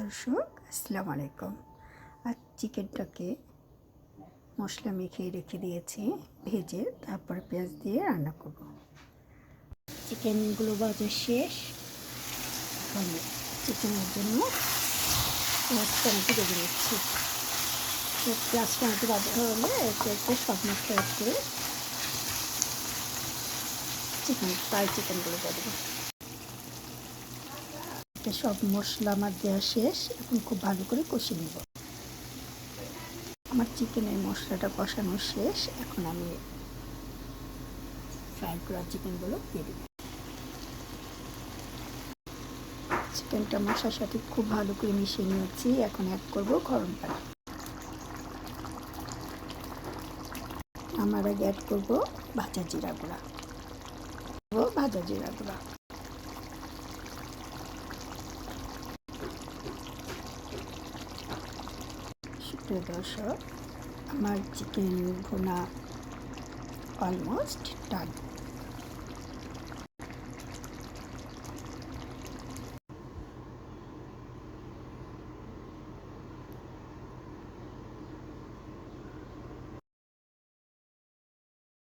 দর্শক, আসসালামু আলাইকুম। আর চিকেনটাকে মশলা মেখে রেখে দিয়েছি, ভেজে তারপর পেঁয়াজ দিয়ে রান্না করব। চিকেনগুলো ভাজা শেষ। চিকেনের জন্য পেঁয়াজ টমেটো ভেজে নিচ্ছি তো পেঁয়াজ টমেটো ভাজা হলে একে একে সব মশলা করে চিকেন, ফ্রাই চিকেনগুলো দিয়ে দেবো এটা সব মশলা আমার দেওয়া শেষ। এখন খুব ভালো করে কষে নেব। আমার চিকেনের মশলাটা কষানো শেষ। এখন আমি ফ্রাই করা চিকেনগুলো দিয়ে দেব। চিকেনটা মশলার সাথে খুব ভালো করে মিশিয়ে নিয়েছি। এখন অ্যাড করব গরম পানি। আমার আগে অ্যাড করব ভাজা জিরা গুঁড়া। ভাজা জিরা গুঁড়া। সুপ্রিয় দর্শক আমার চিকেন ভুনা অলমোস্ট ডান